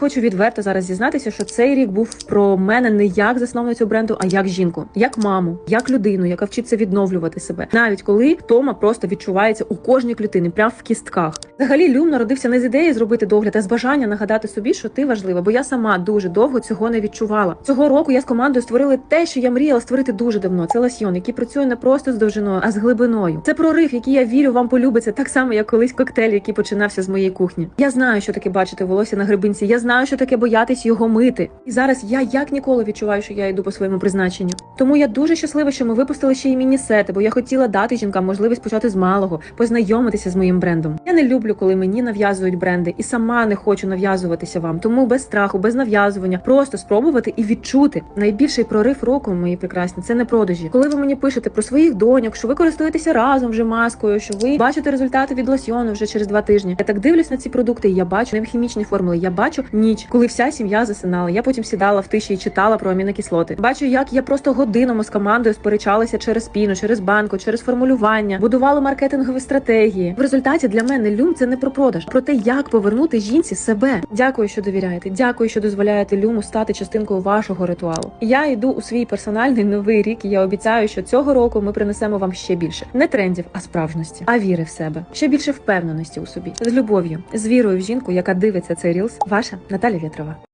Хочу відверто зараз зізнатися, що цей рік був про мене не як засновницю бренду, а як жінку, як маму, як людину, яка вчиться відновлювати себе, навіть коли втома просто відчувається у кожній клітині, прямо в кістках. Взагалі, Люм народився не з ідеї зробити догляд, а з бажання нагадати собі, що ти важлива, бо я сама дуже довго цього не відчувала. Цього року я з командою створили те, що я мріяла створити дуже давно. Це лосьйон, який працює не просто з довжиною, а з глибиною. Це прорив, який я вірю, вам полюбиться так само, як колись коктейль, який починався з моєї кухні. Я знаю, що таке бачити волосся на грибинці. Я знаю, що таке боятись його мити. І зараз я як ніколи відчуваю, що я йду по своєму призначенню. Тому я дуже щаслива, що ми випустили ще й міні-сети, бо я хотіла дати жінкам можливість почати з малого, познайомитися з моїм брендом. Я не люблю, коли мені нав'язують бренди, і сама не хочу нав'язуватися вам. Тому без страху, без нав'язування, просто спробувати і відчути найбільший прорив року, мої прекрасні, це не продажі. Коли ви мені пишете про своїх доньок, що ви користуєтеся разом вже маскою, що ви бачите результати від лосьйону вже через два тижні. Я так дивлюсь на ці продукти, і я бачу не хімічні формули. Я бачу ніч, коли вся сім'я засинала. Я потім сідала в тиші і читала про амінокислоти. Бачу, як я просто годинами з командою сперечалася через піну, через банку, через формулювання, будувала маркетингові стратегії. В результаті для мене люм це не про продаж, про те, як повернути жінці себе. Дякую, що довіряєте. Дякую, що дозволяєте люму стати частинкою вашого ритуалу. Я йду у свій персональний новий рік, і я обіцяю, що цього року ми принесемо вам ще більше не трендів, а справжності, а віри в себе, ще більше впевненості у собі з любов'ю, з вірою в жінку, яка дивиться цей рілс. Ваша Наталя Вєтрова.